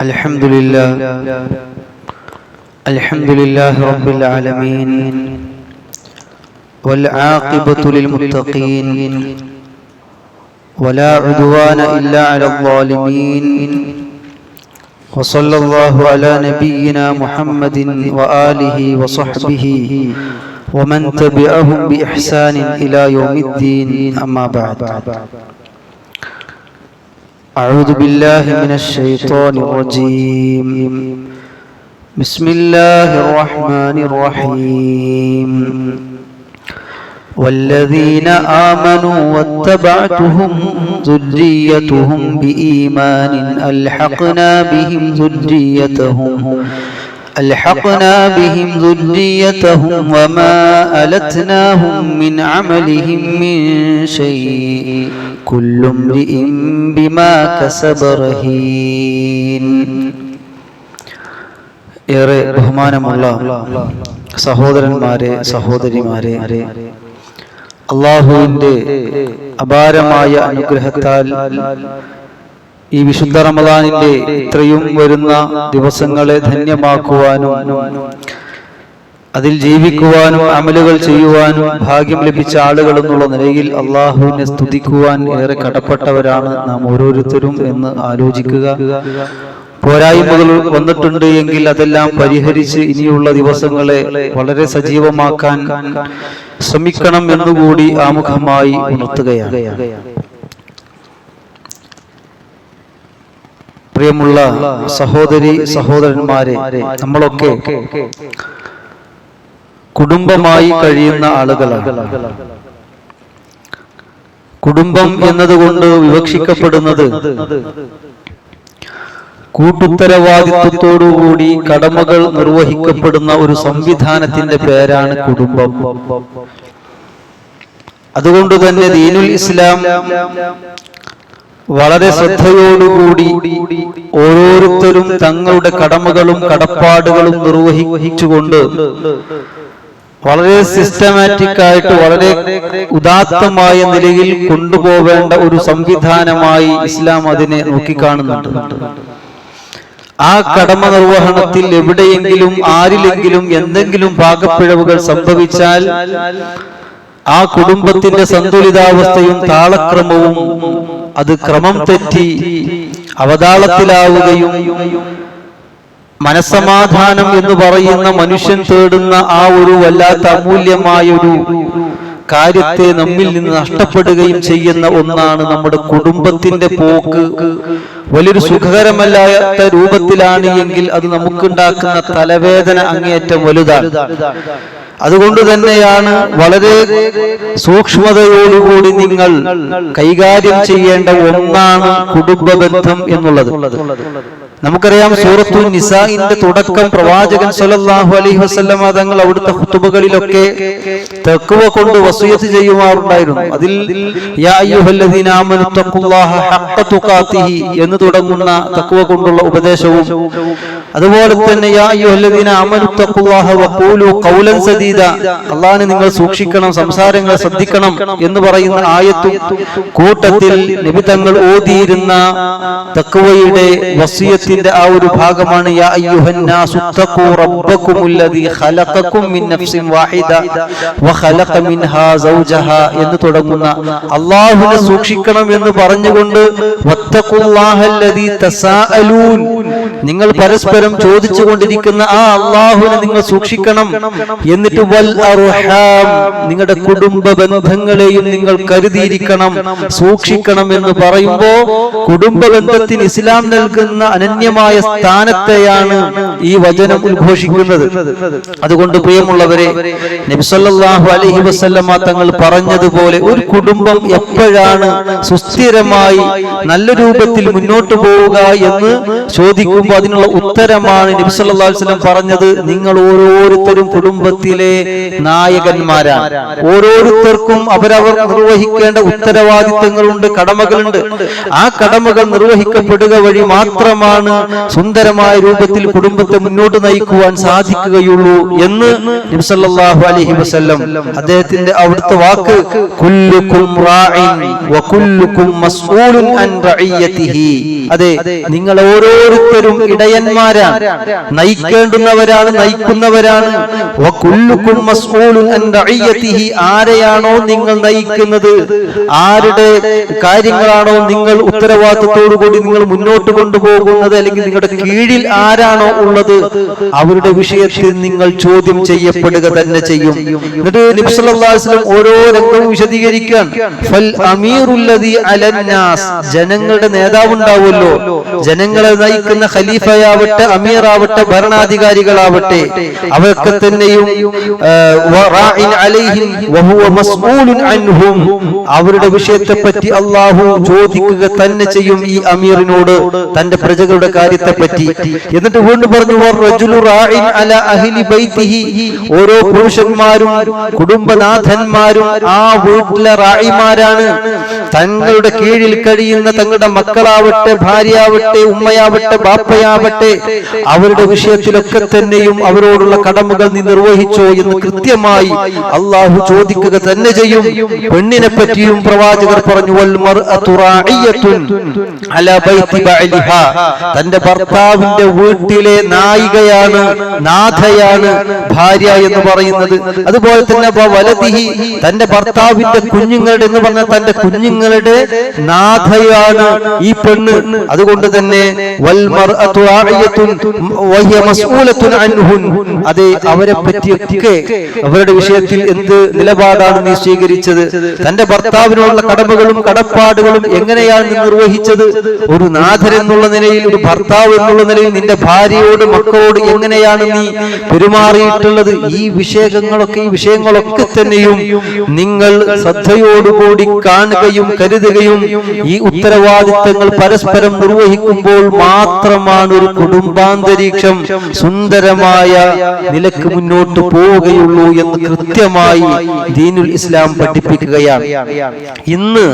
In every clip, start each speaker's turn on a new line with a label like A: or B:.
A: الحمد لله الحمد لله رب العالمين والعاقبة للمتقين ولا عدوان إلا على الظالمين وصلى الله على نبينا محمد وآله وصحبه ومن تبعهم بإحسان إلى يوم الدين أما بعد أعوذ بالله من الشيطان الرجيم. بسم الله الرحمن الرحيم والذين آمنوا واتبعتهم ذريتهم بإيمان ألحقنا بهم ذريتهم. ألحقنا بهم ذريتهم وما ألتناهم من عملهم من شيء كل امرئ بما كسب رهين ഏറെ ബഹുമാനമുള്ള സഹോദരന്മാരെ സഹോദരിമാരെ അള്ളാഹുവിൻ്റെ അപാരമായ അനുഗ്രഹത്താൽ ഈ വിശുദ്ധ റമദാനിന്റെ ഇത്രയും വരുന്ന ദിവസങ്ങളെ ധന്യമാക്കുവാനും അതിൽ ജീവിക്കുവാനും അമലുകൾ ചെയ്യുവാനും ഭാഗ്യം ലഭിച്ച ആളുകൾ എന്നുള്ള നിലയിൽ അള്ളാഹുവിനെ സ്തുതിക്കുവാൻ ഏറെ കടപ്പെട്ടവരാണ് നാം ഓരോരുത്തരും എന്ന് ആലോചിക്കുക. പോരായ്മകൾ വന്നിട്ടുണ്ട് എങ്കിൽ അതെല്ലാം പരിഹരിച്ച് ഇനിയുള്ള ദിവസങ്ങളെ വളരെ സജീവമാക്കാൻ ശ്രമിക്കണം എന്നുകൂടി ആമുഖമായി ഉണർത്തുകയാണ്. പ്രിയമുള്ള സഹോദരി സഹോദരന്മാരെ നമ്മളൊക്കെ കുടുംബമായി കഴിയുന്ന ആളുകളാണ്. കുടുംബം എന്നതുകൊണ്ട് വിവക്ഷിക്കപ്പെടുന്നത് കൂട്ടുത്തരവാദിത്വത്തോടുകൂടി കടമകൾ നിർവഹിക്കപ്പെടുന്ന ഒരു സംവിധാനത്തിന്റെ പേരാണ് കുടുംബം. അതുകൊണ്ട് തന്നെ ദീനുൽ ഇസ്ലാം വളരെ ശ്രദ്ധയോടുകൂടി ഓരോരുത്തരും തങ്ങളുടെ കടമകളും കടപ്പാടുകളും നിർവഹിച്ചുകൊണ്ട് വളരെ സിസ്റ്റമാറ്റിക് ആയിട്ട് വളരെ ഉദാത്തമായ നിലയിൽ കൊണ്ടുപോവേണ്ട ഒരു സംവിധാനമായി ഇസ്ലാം അതിനെ നോക്കിക്കാണുന്നുണ്ട്. ആ കടമ നിർവഹണത്തിൽ എവിടെയെങ്കിലും ആരിലെങ്കിലും എന്തെങ്കിലും ഭാഗപ്പിഴവുകൾ സംഭവിച്ചാൽ ആ കുടുംബത്തിന്റെ സന്തുലിതാവസ്ഥയും താളക്രമവും അത് ക്രമം തെറ്റി അവതാളത്തിലാവുകയും മനസമാധാനം എന്ന് പറയുന്ന മനുഷ്യൻ തേടുന്ന ആ ഒരു വല്ലാത്ത അമൂല്യമായൊരു കാര്യത്തെ നമ്മിൽ നിന്ന് നഷ്ടപ്പെടുകയും ചെയ്യുന്ന ഒന്നാണ് നമ്മുടെ കുടുംബത്തിന്റെ പോക്ക്. വലിയൊരു സുഖകരമല്ലാത്ത രൂപത്തിലാണ് എങ്കിൽ അത് നമുക്കുണ്ടാക്കുന്ന തലവേദന അങ്ങേയറ്റം വലുതാണ്. അതുകൊണ്ട് തന്നെയാണ് വളരെ സൂക്ഷ്മതയോടുകൂടി നിങ്ങൾ കൈകാര്യം ചെയ്യേണ്ട ഒന്നാണ് കുടുംബ ബന്ധം എന്നുള്ളത്. നമുക്കറിയാം സൂറത്തു നിസാഇന്റെ തുടക്കം പ്രവാചകൻ സല്ലല്ലാഹു അലൈഹി വസല്ലമ തങ്ങൾ അവിടുത്തെ ഖുതുബകളിലൊക്കെ തഖ്വ കൊണ്ട് വസിയത്ത് ചെയ്യുമാറുണ്ടായിരുന്നു. അതിൽ യാ അയ്യുഹല്ലദീന എന്ന് തുടങ്ങുന്ന തഖ്വ കൊണ്ടുള്ള ഉപദേശവും അതുപോലെ തന്നെ അള്ളാഹിനെ നിങ്ങൾ സൂക്ഷിക്കണം സംസാരങ്ങൾ ശ്രദ്ധിക്കണം എന്ന് പറയുന്ന ആയത്തും കൂട്ടത്തിൽ നബി തങ്ങൾ ഓതിയിരുന്ന തഖ്വയുടെ വസിയത്തിന്റെ ആ ഒരു ഭാഗമാണ് എന്ന് തുടങ്ങുന്ന അല്ലാഹുവിനെ സൂക്ഷിക്കണം എന്ന് പറഞ്ഞുകൊണ്ട് നിങ്ങൾ പരസ്പരം ചോദിച്ചു കൊണ്ടിരിക്കുന്ന ആ അള്ളാഹുവിനെ നിങ്ങൾ സൂക്ഷിക്കണം. എന്നിട്ട് വൽ അർഹാം നിങ്ങളുടെ കുടുംബ ബന്ധങ്ങളെയും നിങ്ങൾ കരുതിയിരിക്കണം സൂക്ഷിക്കണം എന്ന് പറയുമ്പോ കുടുംബ ബന്ധത്തിന് ഇസ്ലാം നൽകുന്ന അനന്യമായ സ്ഥാനത്തെയാണ് ഈ വചനം ഉദ്ഘോഷിക്കുന്നത്. അതുകൊണ്ട് പ്രിയമുള്ളവരെ നബിസല്ലാഹു അലഹി വസ്ല്ലമ്മ തങ്ങൾ പറഞ്ഞതുപോലെ ഒരു കുടുംബം എപ്പോഴാണ് സുസ്ഥിരമായി നല്ല രൂപത്തിൽ മുന്നോട്ട് പോവുക എന്ന് ചോദിക്കുമ്പോൾ അതിനുള്ള ഉത്തരമാണ് നബി സല്ലല്ലാഹു അലൈഹി വസല്ലം പറഞ്ഞത് നിങ്ങൾ ഓരോരുത്തരും കുടുംബത്തിലെ നായകന്മാരാണ്. ഓരോരുത്തർക്കും അവരവർ നിർവഹിക്കേണ്ട ഉത്തരവാദിത്തങ്ങളുണ്ട് കടമകളുണ്ട്. ആ കടമകൾ നിർവഹിക്കപ്പെടുക വഴി മാത്രമാണ് സുന്ദരമായ രൂപത്തിൽ കുടുംബത്തെ മുന്നോട്ട് നയിക്കുവാൻ സാധിക്കുകയുള്ളൂ എന്ന് നബി സല്ലല്ലാഹു അലൈഹി വസല്ലം അദ്ദേഹത്തിന്റെ അവിടുത്തെ വാക്ക് കുല്ലുക്കും റാഇൻ വകുല്ലുക്കും മസ്ഊലുൻ അൻ റഇയതിഹി അതെ നിങ്ങൾ ഓരോരുത്തരും ഓരോരുത്തരും ഇടയന്മാരാണ് നയിക്കേണ്ടുന്നവരാണ് നയിക്കുന്നവരാണ്. ആരെയാണോ നിങ്ങൾ നയിക്കുന്നത്? ആരുടെ കാര്യങ്ങളാണോ നിങ്ങൾ ഉത്തരവാദിത്തത്തോടു കൂടി നിങ്ങൾ മുന്നോട്ട് കൊണ്ടുപോകുന്നത്? അല്ലെങ്കിൽ നിങ്ങളുടെ കീഴിൽ ആരാണോ ഉള്ളത്? അവരുടെ വിഷയത്തിൽ നിങ്ങൾ ചോദ്യം ചെയ്യപ്പെടുക തന്നെ ചെയ്യും. എന്നിട്ട് നബി അലൈഹി വസല്ലം ഓരോ രംഗവും വിശദീകരിക്കാൻ ജനങ്ങളുടെ നേതാവ് ഉണ്ടാവുമല്ലോ ജനങ്ങളെ നയിക്കുന്ന ഖലീഫയാവട്ടെ അമീറാവട്ടെ ഭരണാധികാരികളാവട്ടെ അവർക്ക് തന്നെയും അവരുടെ വിഷയത്തെ പറ്റി അള്ളാഹു ചോദിക്കുക തന്നെ ചെയ്യും ഈ അമീറിനോട് തന്റെ പ്രജകളുടെ കാര്യത്തെ പറ്റി എന്നിട്ട് വീണ്ടും പറഞ്ഞു. ഓരോ പുരുഷന്മാരും കുടുംബനാഥന്മാരും ആ വീട്ടിലെ റായിമാരാണ്. തങ്ങളുടെ കീഴിൽ കഴിയുന്ന തങ്ങളുടെ മക്കളാവട്ടെ ഭാര്യയാവട്ടെ ഉമ്മയാവട്ടെ ബാപ്പയാവട്ടെ അവരുടെ വിഷയത്തിലൊക്കെ തന്നെയും അവരോടുള്ള കടമകൾ നീ നിർവഹിച്ചോ എന്ന് കൃത്യമായി അള്ളാഹു ചോദിക്കുക തന്നെ ചെയ്യും. പെണ്ണിനെ പറ്റിയും പ്രവാചകർ പറഞ്ഞു. തന്റെ ഭർത്താവിന്റെ വീട്ടിലെ നായികയാണ് നാഥയാണ് ഭാര്യ എന്ന് പറയുന്നത്. അതുപോലെ തന്നെ വലതിഹി തന്റെ ഭർത്താവിന്റെ കുഞ്ഞുങ്ങളുടെ എന്ന് പറഞ്ഞാൽ തന്റെ കുഞ്ഞുങ്ങളുടെ നാഥയാണ് ഈ പെണ്ണ്. അതുകൊണ്ട് തന്നെ വൽ അതെ അവരെ പറ്റിയൊക്കെ അവരുടെ വിഷയത്തിൽ എന്ത് നിലപാടാണ് നീ സ്വീകരിച്ചത്? തന്റെ ഭർത്താവിനുള്ള കടമകളും കടപ്പാടുകളും എങ്ങനെയാണ് നീ നിർവഹിച്ചത്? ഒരു നാഥൻ എന്നുള്ള നിലയിൽ ഒരു ഭർത്താവ് എന്നുള്ള നിലയിൽ നിന്റെ ഭാര്യയോട് മക്കളോട് എങ്ങനെയാണ് നീ പെരുമാറിയിട്ടുള്ളത്? ഈ വിഷയങ്ങളൊക്കെ ഈ വിഷയങ്ങളൊക്കെ തന്നെയും നിങ്ങൾ ശ്രദ്ധയോടുകൂടി കാണുകയും കരുതുകയും ഈ ഉത്തരവാദിത്തങ്ങൾ പരസ്പരം നിർവഹിക്കുമ്പോൾ മാത്രമാണ് ഒരു കുടുംബാന്തരീക്ഷം സുന്ദരമായ നിലയ്ക്ക് മുന്നോട്ട് പോവുകയുള്ളൂ എന്ന് കൃത്യമായി ദീനുൽ ഇസ്ലാം പഠിപ്പിക്കുകയാണ്. ഇന്ന്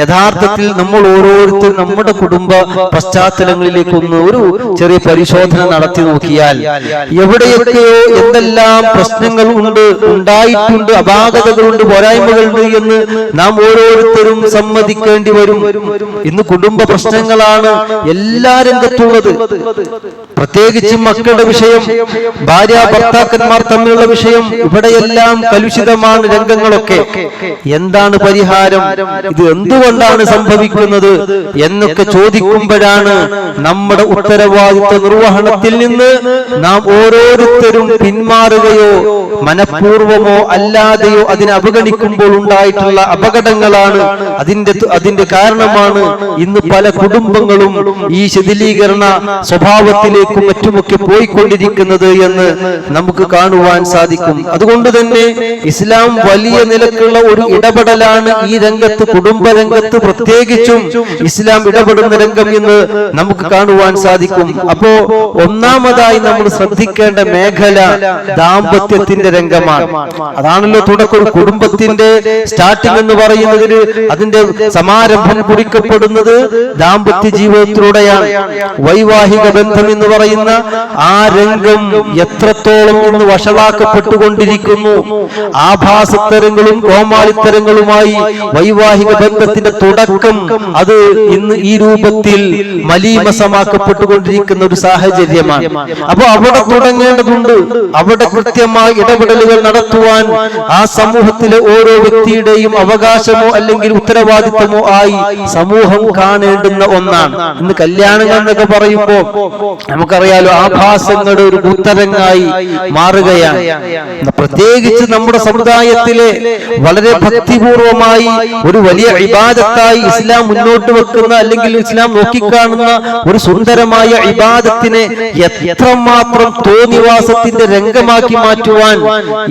A: യഥാർത്ഥത്തിൽ നമ്മൾ ഓരോരുത്തരും നമ്മുടെ കുടുംബ പശ്ചാത്തലങ്ങളിലേക്ക് ഒന്ന് ഒരു ചെറിയ പരിശോധന നടത്തി നോക്കിയാൽ എവിടെയൊക്കെയോ എന്തെല്ലാം പ്രശ്നങ്ങൾ ഉണ്ട് ഉണ്ടായിട്ടുണ്ട് അപാകതകളുണ്ട് പോരായ്മകളുണ്ട് എന്ന് നാം ഓരോരുത്തരും സമ്മതിക്കേണ്ടി വരും. ഇന്ന് കുടുംബ പ്രശ്നങ്ങളാണ് എല്ലാ രംഗത്തുള്ളത്. പ്രത്യേകിച്ച് മക്കളുടെ വിഷയം ഭാര്യ ഭർത്താക്കന്മാർ തമ്മിലുള്ള വിഷയം ഇവിടെയെല്ലാം കലുഷിതമാണ് രംഗങ്ങളൊക്കെ. എന്താണ് പരിഹാരം? ഇത് എന്തുകൊണ്ടാണ് സംഭവിക്കുന്നത് എന്നൊക്കെ ചോദിക്കുമ്പോഴാണ് നമ്മുടെ ഉത്തരവാദിത്വ നിർവഹണത്തിൽ നിന്ന് നാം ഓരോരുത്തരും പിന്മാറുകയോ മനഃപൂർവമോ അല്ലാതെയോ അതിനെ അവഗണിക്കുമ്പോൾ ഉണ്ടായിട്ടുള്ള അപകടങ്ങളാണ് അതിന്റെ അതിന്റെ കാരണമാണ് ഇന്ന് പല കുടുംബങ്ങളും ഈ ശിഥിലീകരണ സ്വഭാവത്തിലേക്കും മറ്റുമൊക്കെ പോയിക്കൊണ്ടിരിക്കുന്നത് എന്ന് നമുക്ക് കാണുവാൻ സാധിക്കും. അതുകൊണ്ട് തന്നെ ഇസ്ലാം വലിയ നിലക്കുള്ള ഒരു ഇടപെടലാണ് ഈ രംഗത്ത് കുടുംബ രംഗത്ത് പ്രത്യേകിച്ചും ഇസ്ലാം ഇടപെടുന്ന രംഗം എന്ന് നമുക്ക് കാണുവാൻ സാധിക്കും. അപ്പോ ഒന്നാമതായി നമ്മൾ ശ്രദ്ധിക്കേണ്ട മേഖല ദാമ്പത്യത്തിന്റെ രംഗമാണ്. അതാണല്ലോ തുടക്കം. ഒരു കുടുംബത്തിന്റെ സ്റ്റാർട്ടിംഗ് എന്ന് പറയുന്നതിന് അതിന്റെ സമാരംഭം കുറിക്കപ്പെടുന്നത് ദാമ്പത്യ ജീവിതത്തിലൂടെയാണ്. വൈവാഹിക ബന്ധം എന്ന് പറയുന്ന ആ രംഗം എത്രത്തോളം ഇന്ന് വഷളാക്കപ്പെട്ടുകൊണ്ടിരിക്കുന്നു. ആഭാസത്തരങ്ങളും കോമാളിത്തരങ്ങളുമായി വൈവാഹിക ബന്ധത്തിന്റെ തുടക്കം അത് ഇന്ന് ഈ രൂപത്തിൽ മലീമസമാക്കപ്പെട്ടുകൊണ്ടിരിക്കുന്ന ഒരു സാഹചര്യമാണ്. അപ്പൊ അവിടെ തുടങ്ങേണ്ടതുണ്ട്. അവിടെ കൃത്യമായി ഇടപെടലുകൾ നടത്തുവാൻ ആ സമൂഹത്തിലെ ഓരോ വ്യക്തിയുടെയും അവകാശമോ അല്ലെങ്കിൽ ഉത്തരവാദിത്തമോ ആയി സമൂഹം കാണേണ്ടുന്ന ഒന്നാണ്. ഇന്ന് കല്യാണങ്ങൾ എന്നൊക്കെ പറയുമ്പോ നമുക്കറിയാലോ ആഭാസങ്ങളുടെ ഒരു ഉത്തരങ്ങായി മാറുകയാണ്. പ്രത്യേകിച്ച് നമ്മുടെ സമുദായത്തിലെ വളരെ ഭക്തിപൂർവമായി ഒരു വലിയ ഇബാദത്തായി ഇസ്ലാം മുന്നോട്ട് വെക്കുന്ന അല്ലെങ്കിൽ ഇസ്ലാം നോക്കിക്കാണുന്ന ഒരു സുന്ദരമായ ഇബാദത്തിനെ എത്രമാത്രം തോന്നിവാസത്തിന്റെ രംഗമാക്കി മാറ്റുവാൻ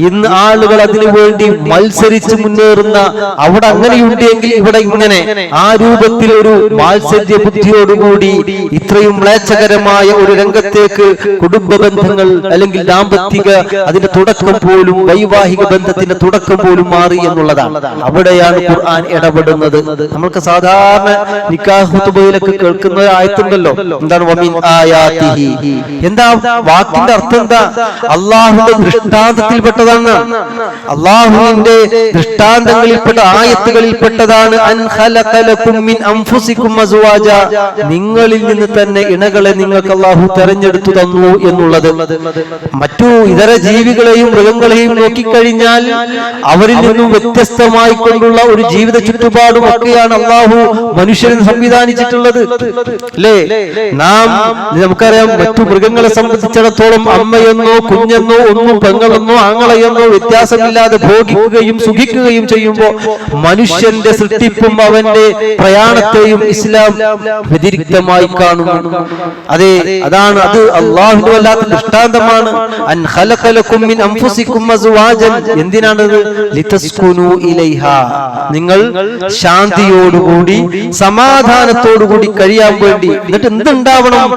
A: ഇന്ന് ആളുകൾ അതിനു വേണ്ടി മത്സരിച്ച് മുന്നേറുന്ന അവിടെ അങ്ങനെയുണ്ടെങ്കിൽ ഇവിടെ ഇങ്ങനെ ആ രൂപത്തിൽ ഒരു മാത്സര്യ ബുദ്ധിയോടുകൂടി ഇത്രയും മ്ലേച്ഛകരമായ ഒരു രംഗത്തേക്ക് കുടുംബ ബന്ധങ്ങൾ അല്ലെങ്കിൽ ദാമ്പത്തിക അതിന്റെ തുടക്കം പോലും വൈവാഹിക ബന്ധത്തിന്റെ തുടക്കം പോലും മാറി എന്നുള്ളതാണ്. അവിടെയാണ് ഖുർആൻ ഇടപെടുന്നത്. നമ്മൾക്ക് സാധാരണ നിക്കാഹ് ഹുതുബയിലൊക്കെ കേൾക്കുന്ന ആയത്തുണ്ടല്ലോ. എന്താണ്? എന്താ? വാക്കിന്റെ അർത്ഥം എന്താ? അള്ളാഹുന്റെ ദൃഷ്ടാന്തത്തിൽപ്പെട്ടതാണ്. അള്ളാഹുവിന്റെ ദൃഷ്ടാന്തങ്ങളിൽപ്പെട്ട ആയത്തുകളിൽപ്പെട്ടതാണ്. നിങ്ങളിൽ നിന്ന് തന്നെ ഇണകളെ നിങ്ങൾക്ക് അള്ളാഹു തെരഞ്ഞെടുത്തു തന്നു എന്നുള്ളത്. മറ്റു ഇതര ജീവികളെയും മൃഗങ്ങളെയും നോക്കിക്കഴിഞ്ഞാൽ അവരിൽ നിന്നും വ്യത്യസ്തമായി കൊണ്ടുള്ള ഒരു ജീവിത ചുറ്റുപാടും ഒക്കെയാണ് അള്ളാഹു മനുഷ്യന് സംവിധാനിച്ചിട്ടുള്ളത്. അല്ലേ നാം നമുക്കറിയാം മറ്റു മൃഗങ്ങളെ സംബന്ധിച്ചിടത്തോളം അമ്മയെന്നോ കുഞ്ഞെന്നോ ഒന്നും പെങ്ങളെന്നോ ആങ്ങളെയെന്നോ വ്യത്യാസമില്ലാതെ ഭോഗിക്കുകയും സുഖിക്കുകയും ചെയ്യുമ്പോൾ മനുഷ്യന്റെ സൃഷ്ടിപ്പും അവന്റെ പ്രയാണത്തെയും ഇസ്ലാം വ്യതിരിക്തമായി കാണുന്നു. അതെ അതാണ് അത് അള്ളാഹുവിന്റെ വല്ലാത്ത ദൃഷ്ടാന്തമാണ്. എന്തിനാണത്? നിങ്ങൾ ശാന്തിയോടുകൂടി സമാധാനത്തോടുകൂടി കഴിയാൻ വേണ്ടി. എന്നിട്ട് എന്തുണ്ടാവണം?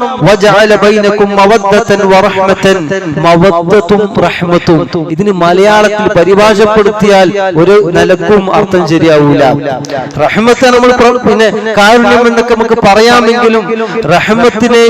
A: ഇതിന് മലയാളത്തിൽ പരിഭാഷപ്പെടുത്തിയാൽ ഒരു നിലക്കും അർത്ഥം ശരിയാവൂല. റഹ്മത്തെ നമ്മൾ പിന്നെ കാരുണ്യം എന്നൊക്കെ നമുക്ക് പറയാമെങ്കിലും റഹ്മത്തിനെ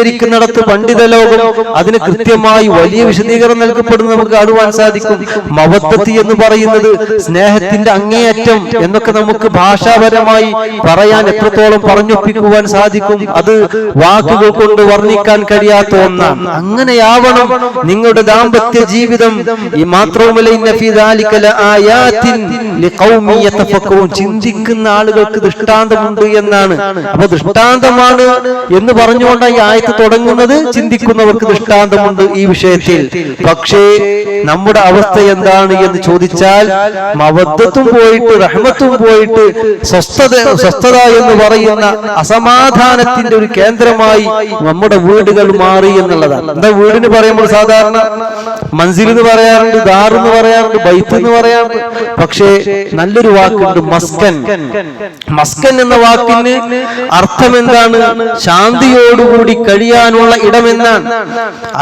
A: വിശദീകരിക്കുന്നിടത്ത് പണ്ഡിത ലോകം അതിന് കൃത്യമായി വലിയ വിശദീകരണം നൽകപ്പെടുന്നത് നമുക്ക് കാണുവാൻ സാധിക്കും. മവത്തത്തി എന്ന് പറയുന്നത് സ്നേഹത്തിന്റെ അങ്ങേയറ്റം എന്നൊക്കെ നമുക്ക് ഭാഷാപരമായി പറയാൻ എത്രത്തോളം പറഞ്ഞൊപ്പിക്കുവാൻ സാധിക്കും. അത് വാക്കുകൾ കൊണ്ട് വർണിക്കാൻ കഴിയാത്ത ഒന്നാണ്. അങ്ങനെയാവണം നിങ്ങളുടെ ദാമ്പത്യ ജീവിതം. ഈ മാത്രവുമല്ല ചിന്തിക്കുന്ന ആളുകൾക്ക് ദൃഷ്ടാന്തമുണ്ട് എന്നാണ്. അപ്പൊ ദൃഷ്ടാന്തമാണ് എന്ന് പറഞ്ഞുകൊണ്ട് ഈ ആയത്ത് തുടങ്ങുന്നത് ചിന്തിക്കുന്നവർക്ക് ദൃഷ്ടാന്തമുണ്ട് ഈ വിഷയത്തിൽ. പക്ഷേ നമ്മുടെ അവസ്ഥ എന്താണ് എന്ന് ചോദിച്ചാൽ മവദ്ദത്തും പോയിട്ട് റഹ്മത്തും പോയിട്ട് സ്വസ്ഥത സ്വസ്ഥത എന്ന് പറയുന്ന അസമാധാനത്തിന്റെ ഒരു കേന്ദ്രമായി നമ്മുടെ വീടുകൾ മാറി എന്നുള്ളതാണ്. എന്താ വീടിന് പറയുമ്പോൾ സാധാരണ മൻസിൽ എന്ന് പറയാറുണ്ട് ദാർ എന്ന് പറയാറുണ്ട് ബൈത്ത് എന്ന് പറയാറുണ്ട്. പക്ഷേ നല്ലൊരു വാക്കുണ്ട് മസ്കൻ. മസ്കൻ എന്ന വാക്കിന് അർത്ഥം എന്താണ്? ശാന്തിയോടുകൂടി കഴിയാനുള്ള ഇടമെന്നാണ്.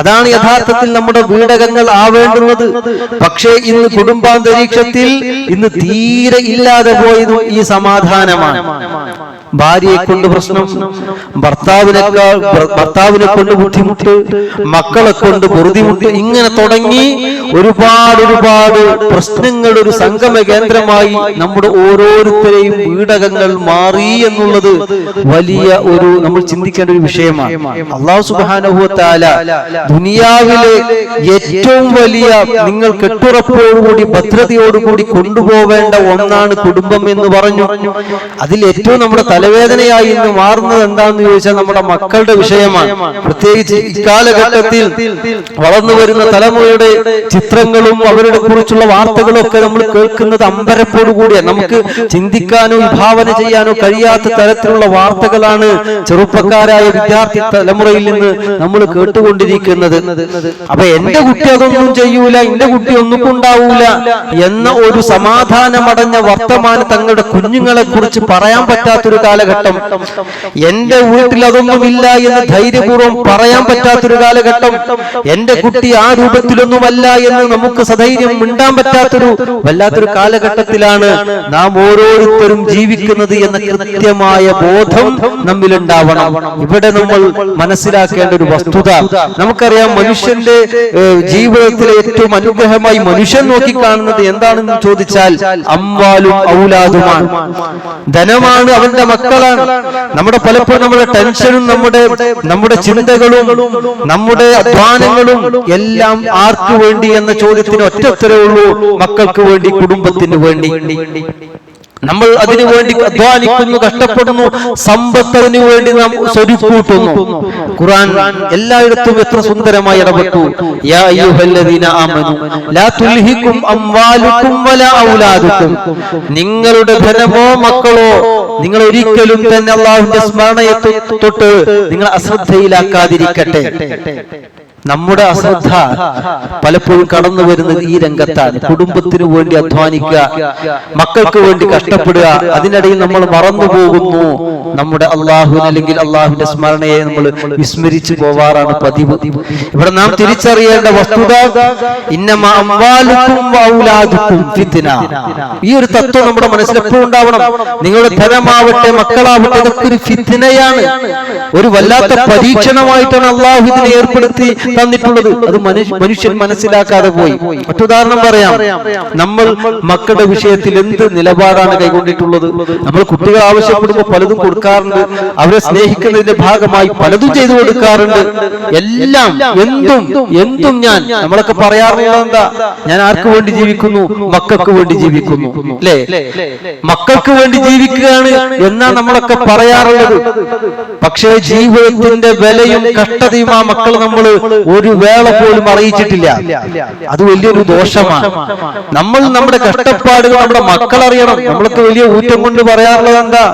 A: അതാണ് യഥാർത്ഥത്തിൽ നമ്മുടെ വീടകങ്ങൾ ആവേണ്ടുന്നത്. പക്ഷേ ഇന്ന് കുടുംബാന്തരീക്ഷത്തിൽ ഇന്ന് തീരെ ഇല്ലാതെ പോയതും ഈ സമാധാനമാണ്. ഭാര്യയെ കൊണ്ട് പ്രശ്നം ഭർത്താവിനേക്കാൾ ഭർത്താവിനെ കൊണ്ട് ബുദ്ധിമുട്ട് മക്കളെ കൊണ്ട് ബുദ്ധിമുട്ട് ഇങ്ങനെ തുടങ്ങി ഒരുപാട് ഒരുപാട് പ്രശ്നങ്ങൾ ഒരു സംഗമ കേന്ദ്രമായി നമ്മുടെ ഓരോരുത്തരെയും വീടകങ്ങൾ മാറി എന്നുള്ളത് വലിയ ഒരു നമ്മൾ ചിന്തിക്കേണ്ട ഒരു വിഷയമാണ്. അള്ളാഹു സുബാനുഭവത്താല ദുനിയാവിലെ ഏറ്റവും വലിയ നിങ്ങൾ കെട്ടുറപ്പോടുകൂടി ഭദ്രതയോടുകൂടി കൊണ്ടുപോവേണ്ട ഒന്നാണ് കുടുംബം എന്ന് പറഞ്ഞു. അതിൽ ഏറ്റവും നമ്മുടെ തലവേദനയായി ഇന്ന് മാറുന്നത് എന്താണെന്ന് ചോദിച്ചാൽ നമ്മുടെ മക്കളുടെ വിഷയമാണ്. പ്രത്യേകിച്ച് ഇക്കാലഘട്ടത്തിൽ വളർന്നു വരുന്ന തലമുറയുടെ ചിത്രങ്ങളും അവരുടെ കുറിച്ചുള്ള വാർത്തകളും ഒക്കെ നമ്മൾ കേൾക്കുന്നത് അമ്പരപ്പോടു കൂടിയാണ് നമുക്ക് ചിന്തിക്കാനോ വിഭാവന ചെയ്യാനോ കഴിയാത്ത തരത്തിലുള്ള വാർത്തകളാണ് ചെറുപ്പക്കാരായ വിദ്യാർത്ഥി തലമുറയിൽ നിന്ന് നമ്മൾ കേട്ടുകൊണ്ടിരിക്കുന്നത്. അപ്പൊ എന്റെ കുട്ടി അതൊന്നും ചെയ്യൂല എന്റെ കുട്ടി ഒന്നും ഉണ്ടാവൂല എന്ന ഒരു സമാധാനമടഞ്ഞ വർത്തമാനം തങ്ങളുടെ കുഞ്ഞുങ്ങളെ കുറിച്ച് പറയാൻ പറ്റാത്തൊരു കാലഘട്ടം. എന്റെ വീട്ടിൽ അതൊന്നുമില്ല എന്ന് ധൈര്യപൂർവം പറയാൻ പറ്റാത്തൊരു കാലഘട്ടം. എന്റെ കുട്ടി ആ രൂപത്തിലൊന്നുമല്ല എന്ന് നമുക്ക് സധൈര്യം മിണ്ടാൻ പറ്റാത്തൊരു വല്ലാത്തൊരു കാലഘട്ടത്തിലാണ് നാം ഓരോരുത്തരും ജീവിക്കുന്നത് എന്ന കൃത്യമായ ബോധം നമ്മിലുണ്ടാവണം. ഇവിടെ നമ്മൾ മനസ്സിലാക്കേണ്ട ഒരു വസ്തുത. നമുക്കറിയാം മനുഷ്യന്റെ ജീവിതത്തിലെ ഏറ്റവും അനുഗ്രഹമായി മനുഷ്യൻ നോക്കിക്കാണുന്നത് എന്താണെന്ന് ചോദിച്ചാൽ അമ്പാലും ഔലാദുമാണ്. ധനമാണ് അവന്റെ മക്കളാണ്. നമ്മുടെ പലപ്പോഴും നമ്മുടെ ടെൻഷനും നമ്മുടെ നമ്മുടെ ചിന്തകളും നമ്മുടെ അധ്വാനങ്ങളും എല്ലാം ആർക്കു വേണ്ടി എന്ന ചോദ്യത്തിന് ഒറ്റത്തരേ ഉള്ളൂ. മക്കൾക്ക് വേണ്ടി കുടുംബത്തിന് വേണ്ടി. നമ്മൾ അതിനു വേണ്ടി അധ്വാനിക്കുന്നു കഷ്ടപ്പെടുന്നു. സമ്പത്തിന് വേണ്ടി നാം സ്വരുക്കൂട്ടുന്നു ഖുറാൻ എല്ലായിടത്തും എത്ര സുന്ദരമായി ഇടപെട്ടു. നിങ്ങളുടെ ധനമോ മക്കളോ നിങ്ങൾ ഒരിക്കലും തന്നെ അള്ളാഹുവിന്റെ സ്മരണയെ തൊട്ട് നിങ്ങൾ അശ്രദ്ധയിലാക്കാതിരിക്കട്ടെ. നമ്മുടെ അശ്രദ്ധ പലപ്പോഴും കടന്നു വരുന്നത് ഈ രംഗത്താണ്. കുടുംബത്തിന് വേണ്ടി അധ്വാനിക്കുക മക്കൾക്ക് വേണ്ടി കഷ്ടപ്പെടുക അതിനിടയിൽ നമ്മൾ മറന്നു പോകുന്നു. നമ്മുടെ അള്ളാഹുവിന് അല്ലെങ്കിൽ അള്ളാഹുവിന്റെ സ്മരണയെ നമ്മൾ വിസ്മരിച്ചു പോവാറാണ് പതിവ്. ഇവിടെ നാം തിരിച്ചറിയേണ്ട വസ്തുത. ഈ ഒരു തത്വം നമ്മുടെ മനസ്സിൽ എപ്പോഴും ഉണ്ടാവണം. നിങ്ങളുടെ ധനമാവട്ടെ മക്കളാവട്ടെ ഇതൊക്കെ ഒരു ഫിത്തിനയാണ് ഒരു വല്ലാത്ത പരീക്ഷണമായിട്ടാണ് അള്ളാഹു ഇതിനെ ഏർപ്പെടുത്തി തന്നിട്ടുള്ളത് അത് മനുഷ്യ- മനുഷ്യൻ മനസ്സിലാക്കാതെ പോയി. മറ്റുദാഹരണം പറയാം. നമ്മൾ മക്കളുടെ വിഷയത്തിൽ എന്ത് നിലപാടാണ് കൈക്കൊണ്ടിട്ടുള്ളത്? നമ്മൾ കുട്ടികൾ ആവശ്യപ്പെടുമ്പോൾ പലതും കൊടുക്കാറുണ്ട്. അവരെ സ്നേഹിക്കുന്നതിന്റെ ഭാഗമായി പലതും ചെയ്തു കൊടുക്കാറുണ്ട്. എല്ലാം എന്തും എന്തും ഞാൻ നമ്മളൊക്കെ പറയാറുള്ളത് എന്താ? ഞാൻ ആർക്ക് വേണ്ടി ജീവിക്കുന്നു? മക്കൾക്ക് വേണ്ടി ജീവിക്കുന്നു. അല്ലേ മക്കൾക്ക് വേണ്ടി ജീവിക്കുകയാണ് എന്നാ നമ്മളൊക്കെ പറയാറുള്ളത്. പക്ഷേ ജീവിതത്തിന്റെ വിലയും കഷ്ടതയും ആ മക്കൾ നമ്മൾ ഒരു വേള പോലും അറിയിച്ചിട്ടില്ല. അത് വലിയൊരു ദോഷമാണ്. നമ്മൾ നമ്മുടെ കഷ്ടപ്പാടുകൾ നമ്മുടെ മക്കൾ അറിയണം. നമ്മൾക്ക് വലിയ ഊറ്റം കൊണ്ട് പറയാറുള്ളത് എന്താ?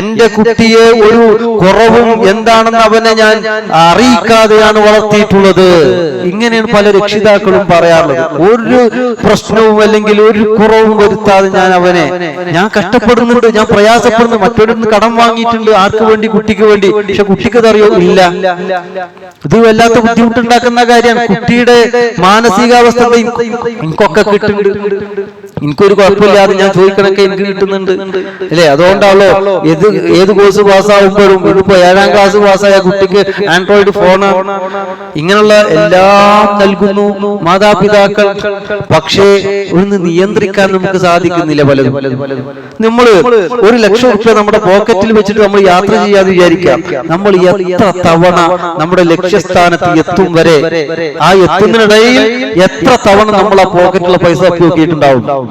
A: എന്റെ കുട്ടിയെ ഒരു കുറവും എന്താണെന്ന് അവനെ ഞാൻ അറിയിക്കാതെയാണ് വളർത്തിയിട്ടുള്ളത്. ഇങ്ങനെയാണ് പല രക്ഷിതാക്കളും പറയാറുള്ളത്. ഒരു പ്രശ്നവും അല്ലെങ്കിൽ ഒരു കുറവും വരുത്താതെ ഞാൻ അവനെ ഞാൻ കഷ്ടപ്പെടുന്നുണ്ട്. ഞാൻ പ്രയാസപ്പെടുന്നു. മറ്റൊരു കടം വാങ്ങിയിട്ടുണ്ട്. ആർക്ക് വേണ്ടി കുട്ടിക്ക് വേണ്ടി പക്ഷെ കുട്ടിക്ക് അറിയോ ഇല്ല. ഇത് വല്ലാത്ത ബുദ്ധിമുട്ടുണ്ടാക്കുന്ന കാര്യമാണ് കുട്ടിയുടെ മാനസികാവസ്ഥ എനിക്കൊക്കെ കിട്ടുന്നുണ്ട്. എനിക്കൊരു കുഴപ്പമില്ലാതെ ഞാൻ ചോദിക്കണൊക്കെ എനിക്ക് കിട്ടുന്നുണ്ട്. അല്ലേ? അതുകൊണ്ടാണല്ലോ ഏത് ഏത് കോഴ്സ് പാസ്സാവുമ്പോഴും ഇതിപ്പോ ഏഴാം ക്ലാസ് പാസ്സായ കുട്ടിക്ക് ആൻഡ്രോയിഡ് ഫോണാണ് ഇങ്ങനെയുള്ള എല്ലാം നൽകുന്നു മാതാപിതാക്കൾ. പക്ഷേ ഒന്ന് നിയന്ത്രിക്കാൻ നമുക്ക് സാധിക്കുന്നില്ല പലതും. നമ്മൾ ഒരു ലക്ഷം റുപ്യ നമ്മുടെ പോക്കറ്റിൽ വെച്ചിട്ട് നമ്മൾ യാത്ര ചെയ്യാതെ വിചാരിക്കാം. നമ്മൾ എത്ര തവണ നമ്മുടെ ലക്ഷ്യസ്ഥാനത്ത് എത്തും വരെ ആ എത്തുന്നതിനിടയിൽ എത്ര തവണ നമ്മൾ ആ പോക്കറ്റിലുള്ള പൈസ നോക്കിയിട്ടുണ്ടാവും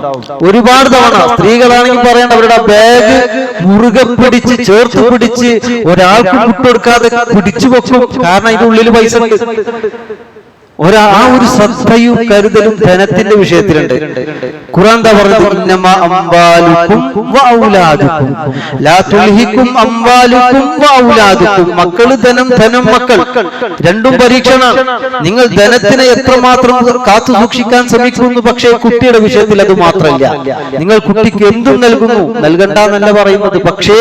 A: ഒരുപാട് തവണ സ്ത്രീകളാണെങ്കിൽ പറയേണ്ട അവരുടെ ബാഗ് മുറുകെ പിടിച്ച് ചേർത്ത് പിടിച്ച് ഒരാൾക്ക് വിട്ടുകൊടുക്കാതെ പിടിച്ചു വെക്കും. കാരണം അതിന്റെ ഉള്ളിൽ പൈസ ഉണ്ട്. ഒരാ ആ ഒരു ശ്രദ്ധയും കരുതലും ധനത്തിന്റെ വിഷയത്തിലുണ്ട്. ഖുറാൻ എന്താ പറഞ്ഞത് ഇന്നമാ അംവാലുക്കും വഔലാദുക്കും ലാ തുൽഹിക്കും വഔലാദുക്കും മക്കൾ ധനം ധനം മക്കൾ. രണ്ടും പരീക്ഷണമാണ് നിങ്ങൾ ധനത്തിനെ എത്രമാത്രം കാത്തു സൂക്ഷിക്കാൻ ശ്രമിക്കുന്നു? പക്ഷേ കുട്ടിയുടെ വിഷയത്തിൽ അത് മാത്രമല്ല. നിങ്ങൾ കുട്ടിക്ക് എന്തും നൽകുന്നു? നൽകണ്ട എന്നല്ല പറയുന്നത്. പക്ഷേ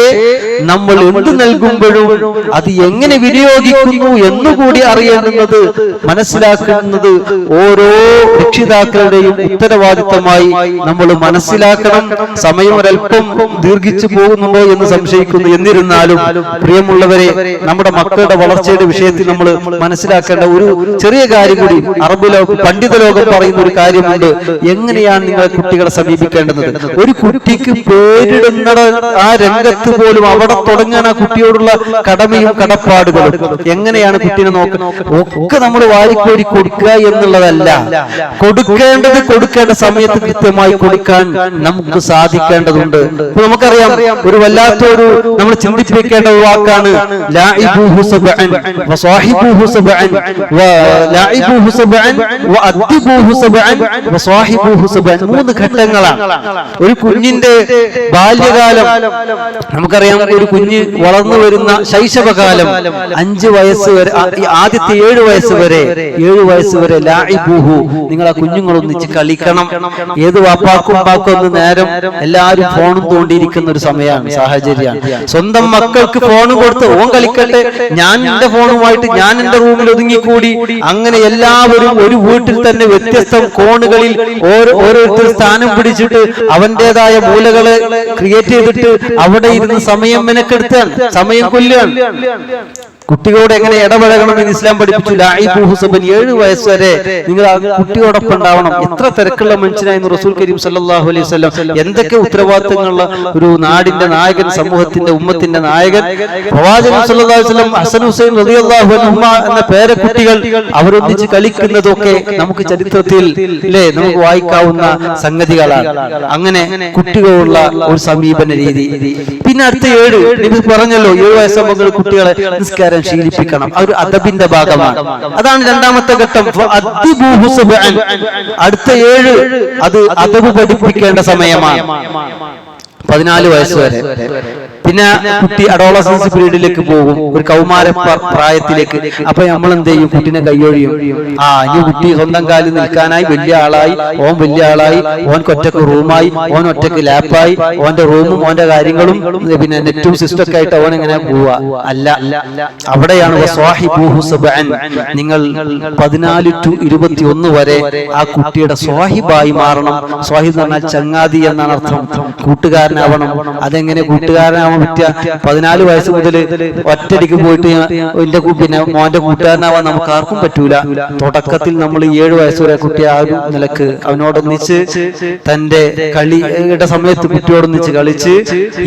A: നമ്മൾ എന്ത് നൽകുമ്പോഴും അത് എങ്ങനെ വിനിയോഗിക്കുന്നു എന്നുകൂടി അറിയേണ്ടുന്നത് മനസ്സിലാക്കുന്നത് ഓരോ രക്ഷിതാക്കളുടെയും ഉത്തരവാദിത്തമായി നമ്മൾ മനസ്സിലാക്കണം. സമയം ഒരല്പം ദീർഘിച്ചു പോകുന്നുണ്ടോ എന്ന് സംശയിക്കുന്നു. എന്നിരുന്നാലും പ്രിയമുള്ളവരെ നമ്മുടെ മക്കളുടെ വളർച്ചയുടെ വിഷയത്തിൽ നമ്മൾ മനസ്സിലാക്കേണ്ട ഒരു ചെറിയ കാര്യം കൂടി അറബ് ലോകം പണ്ഡിത ലോകം പറയുന്ന ഒരു കാര്യമുണ്ട്. എങ്ങനെയാണ് നിങ്ങൾ കുട്ടികളെ സമീപിക്കേണ്ടത്? ഒരു കുട്ടിക്ക് പേരിടുന്ന ആ രംഗത്ത് പോലും അവിടെ തുടങ്ങാൻ ആ കുട്ടിയോടുള്ള കടമയും കടപ്പാടുകളും. എങ്ങനെയാണ് കുട്ടീനെ നോക്കുന്നത് ഒക്കെ നമ്മൾ വാരിക്കോരി കൊടുക്കുക എന്നുള്ളതല്ല. കൊടുക്കേണ്ടത് കൊടുക്കേണ്ട സമയത്ത് കൃത്യമായി കൊടുക്കാൻ നമുക്ക് സാധിക്കേണ്ടതുണ്ട്. ഇപ്പൊ നമുക്കറിയാം ഒരു വല്ലാത്തൊരു നമ്മൾ ചിന്തിപ്പിക്കേണ്ട ഒരു വാക്കാണ് മൂന്ന് ഘട്ടങ്ങളാണ്. ഒരു കുഞ്ഞിന്റെ ബാല്യകാലം നമുക്കറിയാം ഒരു കുഞ്ഞ് വളർന്നു വരുന്ന ശൈശവകാലം അഞ്ച് വയസ്സ് വരെ ആദ്യത്തെ ഏഴ് വയസ്സ് വരെ ഏഴ് വയസ്സ് വരെ നിങ്ങളെ കുഞ്ഞുങ്ങളൊന്നിച്ച് കളിക്കണം. ഏത് വാപ്പാക്കും പാക്കും നേരം എല്ലാരും ഫോണും തോണ്ടിയിരിക്കുന്ന ഒരു സമയമാണ് സാഹചര്യമാണ്. സ്വന്തം മക്കൾക്ക് ഫോൺ കൊടുത്ത് ഓൻ കളിക്കട്ടെ ഞാൻ എന്റെ ഫോണുമായിട്ട് ഞാൻ എന്റെ റൂമിൽ ഒതുങ്ങിക്കൂടി. അങ്ങനെ എല്ലാവരും ഒരു വീട്ടിൽ തന്നെ വ്യത്യസ്ത കോണുകളിൽ ഓരോ ഓരോരുത്തർ സ്ഥാനം പിടിച്ചിട്ട് അവന്റേതായ മൂലകളെ ക്രിയേറ്റ് ചെയ്തിട്ട് അവിടെ ഇരുന്ന് സമയം മെനക്കെടുത്താൻ സമയം കൊല്ലുകയാണ്. കുട്ടികളോട് എങ്ങനെ ഇടപഴകണം എന്ന് ഇസ്ലാം പഠിപ്പിച്ചു? ലായിബു ഹുസബൻ ഏഴ് വയസ്സ് വരെ നിങ്ങൾ ആ കുട്ടിയോടൊപ്പം ഉണ്ടാവണം എത്ര തിരക്കുള്ള മനുഷ്യനായിരുന്നു റസൂൽ കരീം സല്ലാഹു അലൈഹി സ്വലം എന്തൊക്കെ ഉത്തരവാദിത്തങ്ങളുള്ള ഒരു നാടിന്റെ നായകൻ സമൂഹത്തിന്റെ ഉമ്മത്തിന്റെ നായകൻ? പ്രവാചകൻ സല്ലല്ലാഹു അലൈഹി വസല്ലം ഹസൻ ഹുസൈൻ റളിയല്ലാഹു അൻഹുമ എന്ന പേരക്കുട്ടികൾ അവരൊന്നിച്ച് കളിക്കുന്നതൊക്കെ നമുക്ക് ചരിത്രത്തിൽ അല്ലേ നമുക്ക് വായിക്കാവുന്ന സംഗതികളാണ്. അങ്ങനെ കുട്ടികളുള്ള ഒരു സമീപന രീതി. പിന്നെ അടുത്ത ഏഴ് പറഞ്ഞല്ലോ ഏഴ് വയസ്സാകുമ്പോൾ കുട്ടികളെ നിസ്കാരം ശീലിപ്പിക്കണം. ആ ഒരു അദബിന്റെ ഭാഗമാണ്. അതാണ് രണ്ടാമത്തെ ഘട്ടം. അടുത്ത ഏഴ് അത് അദബ് പഠിപ്പിക്കേണ്ട സമയമാണ്. പതിനാല് വയസ്സ് വരെ. പിന്നെ കുട്ടി അഡോളസൻസ് പീരീഡിലേക്ക് പോകും. ഒരു കൗമാര പ്രായത്തിലേക്ക്. അപ്പൊ നമ്മൾ എന്ത് ചെയ്യും? കുട്ടിനെ കൈയൊഴിയും. ആ ഈ കുട്ടി സ്വന്തം കാലിൽ നിൽക്കാനായി വലിയ ആളായി. ഓൻ വലിയ ആളായി. ഓൻ ഒറ്റയ്ക്ക് റൂമായി ഓൻ ഒറ്റയ്ക്ക് ലാപ്പായി ഓന്റെ റൂമും ഓന്റെ കാര്യങ്ങളും പിന്നെ നെറ്റും സിസ്റ്റം ഒക്കെ ആയിട്ട് ഓൻ എങ്ങനെ പോവാ. അല്ല അവിടെയാണ്. നിങ്ങൾ പതിനാല് ടു ഇരുപത്തി ഒന്ന് വരെ ആ കുട്ടിയുടെ സ്വാഹിബായി മാറണം. സ്വാഹിബ് എന്ന് പറഞ്ഞാൽ ചങ്ങാതി എന്നാണ് അർത്ഥം. കൂട്ടുകാരനാവണം. അതെങ്ങനെ കൂട്ടുകാരനാവണം? പറ്റുക പതിനാല് വയസ്സ് മുതൽ ഒറ്റടിക്ക് പോയിട്ട് എന്റെ പിന്നെ മോന്റെ കൂട്ടുകാരനാവാൻ നമുക്ക് ആർക്കും പറ്റൂല. തുടക്കത്തിൽ നമ്മൾ ഏഴ് വയസ്സ് വരെ കുട്ടി ആ ഒരു നിലയ്ക്ക് അവനോടൊന്നിച്ച് തന്റെ കളിയുടെ സമയത്ത് കുട്ടിയോടൊന്നിച്ച് കളിച്ച്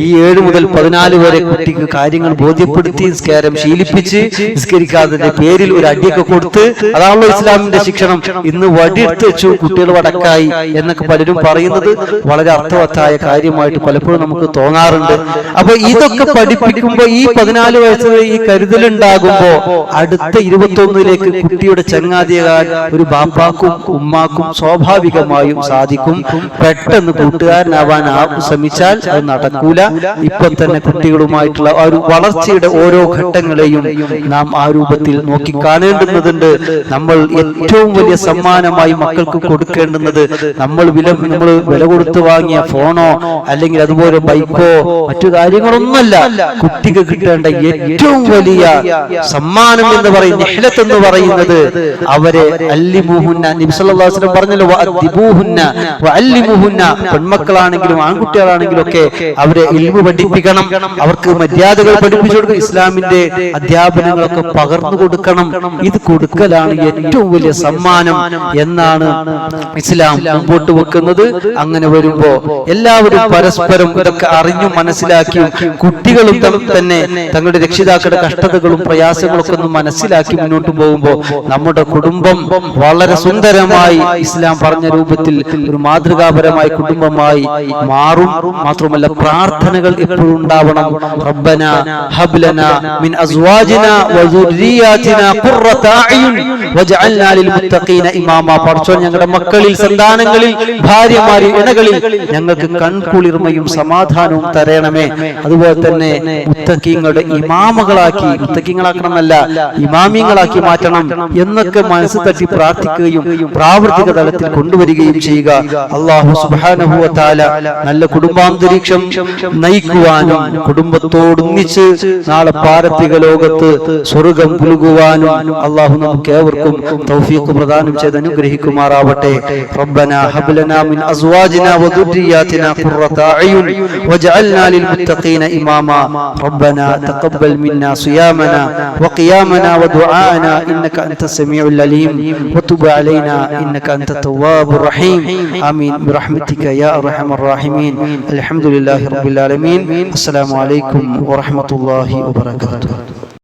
A: ഈ ഏഴ് മുതൽ പതിനാല് വരെ കുട്ടിക്ക് കാര്യങ്ങൾ ബോധ്യപ്പെടുത്തി നിസ്കാരം ശീലിപ്പിച്ച് നിസ്കരിക്കാത്തതിന്റെ പേരിൽ ഒരു അടിയൊക്കെ കൊടുത്ത് അതാണല്ലോ ഇസ്ലാമിന്റെ ശിക്ഷണം. ഇന്ന് വടിയെടുത്ത് വെച്ചു കുട്ടികൾ വടക്കായി എന്നൊക്കെ പലരും പറയുന്നത് വളരെ അർത്ഥവത്തായ കാര്യമായിട്ട് പലപ്പോഴും നമുക്ക് തോന്നാറുണ്ട്. അപ്പൊ ഇതൊക്കെ പഠിപ്പിക്കുമ്പോ ഈ പതിനാല് വയസ്സിൽ ഈ കരുതലുണ്ടാകുമ്പോ അടുത്ത ഇരുപത്തൊന്നിലേക്ക് കുട്ടിയുടെ ചങ്ങാതിയാകാൻ ഒരു ബാപ്പാക്കും ഉമ്മാക്കും സ്വാഭാവികമായും സാധിക്കും. പെട്ടെന്ന് കൂട്ടുകാരനാവാൻ ശ്രമിച്ചാൽ അത് നടക്കൂല. ഇപ്പൊ തന്നെ കുട്ടികളുമായിട്ടുള്ള ആ ഒരു വളർച്ചയുടെ ഓരോ ഘട്ടങ്ങളെയും നാം ആ രൂപത്തിൽ നോക്കി കാണേണ്ടുന്നതുണ്ട് നമ്മൾ ഏറ്റവും വലിയ സമ്മാനമായി മക്കൾക്ക് കൊടുക്കേണ്ടുന്നത് നമ്മൾ വില നമ്മൾ വില കൊടുത്ത് വാങ്ങിയ ഫോണോ അല്ലെങ്കിൽ അതുപോലെ ബൈക്കോ മറ്റു കാര്യങ്ങളൊന്നുമല്ല. കുട്ടിക്ക് കിട്ടേണ്ട ഏറ്റവും വലിയ സമ്മാനം എന്ന് പറയുന്നത് നിഹ്ലത്ത് എന്ന് പറയുന്നത് അവരെ അല്ലിമുഹുന്ന പറഞ്ഞല്ലോ അല്ലിമുഹുന്ന പെൺമക്കളാണെങ്കിലും ആൺകുട്ടികളാണെങ്കിലും ഒക്കെ അവരെ ഇൽമു പഠിപ്പിക്കണം. അവർക്ക് മര്യാദകൾ പഠിപ്പിച്ചു കൊടുക്കുക ഇസ്ലാമിന്റെ അധ്യാപനങ്ങളൊക്കെ പകർന്നു കൊടുക്കണം. ഇത് കൊടുക്കലാണ് ഏറ്റവും വലിയ സമ്മാനം എന്നാണ് ഇസ്ലാം മുമ്പോട്ട് വെക്കുന്നത്. അങ്ങനെ വരുമ്പോ എല്ലാവരും പരസ്പരം ഇതൊക്കെ അറിഞ്ഞും മനസ്സിലാക്കിയും കുട്ടികളും തന്നെ തങ്ങളുടെ രക്ഷിതാക്കളുടെ കഷ്ടതകളും പ്രയാസങ്ങളും ഒക്കെ ഒന്ന് മനസ്സിലാക്കി മുന്നോട്ട് പോകുമ്പോൾ നമ്മുടെ കുടുംബം വളരെ സുന്ദരമായി ഇസ്ലാം പറഞ്ഞ രൂപത്തിൽ ഒരു മാതൃകാപരമായ കുടുംബമായി മാറും. മാത്രമല്ല പ്രാർത്ഥനകൾ എപ്പോഴും ഉണ്ടാവണം. റബ്ബന ഹബ്ലന മിൻ അസ്വാജിന വസുരിയാതിന ഖുർറത അയുൻ വജഅൽനാ ലിൽ മുത്തഖീന ഇമാമ. പടച്ചോൻ ഞങ്ങളുടെ മക്കളിൽ സന്താനങ്ങളിൽ ഭാര്യമാരിൽ ഇണകളിൽ ഞങ്ങൾക്ക് കൺകുളിർമയും സമാധാനവും തരണമേ. അതുപോലെ തന്നെ മുത്തക്കീങ്ങളുടെ ഇമാമകളാക്കി മുത്തക്കീങ്ങളാക്കണമെന്നല്ല ഇമാമിയങ്ങളാക്കി മാറ്റണം എന്നൊക്കെ മനസ്സ് തട്ടി പ്രാർത്ഥിക്കുകയും പ്രാവർത്തിക തലത്തിൽ കൊണ്ടുവരികയും ചെയ്യുക അള്ളാഹു സുബാനഹുവ താല നല്ല കുടുംബാന്തരീക്ഷം നയിക്കുവാനും കുടുംബത്തോടൊന്നിച്ച് നാളെ പാരത്രിക ലോകത്ത് സ്വർഗം പുലുകുവാനും അള്ളാഹു നമുക്ക് ഏവർക്കും തൗഫീഖ് പ്രദാനം ചെയ്ത് അനുഗ്രഹിക്കുമാറാവട്ടെ ربنا هب لنا من ازواجنا وذرياتنا قرة اعين واجعلنا للمتقين إماما. ربنا تقبل منا صيامنا وقيامنا ودعاءنا. إنك أنت السميع العليم. وتب علينا. إنك أنت التواب الرحيم. آمين. برحمتك يا أرحم الراحمين. الحمد لله رب العالمين. السلام عليكم ورحمة الله وبركاته.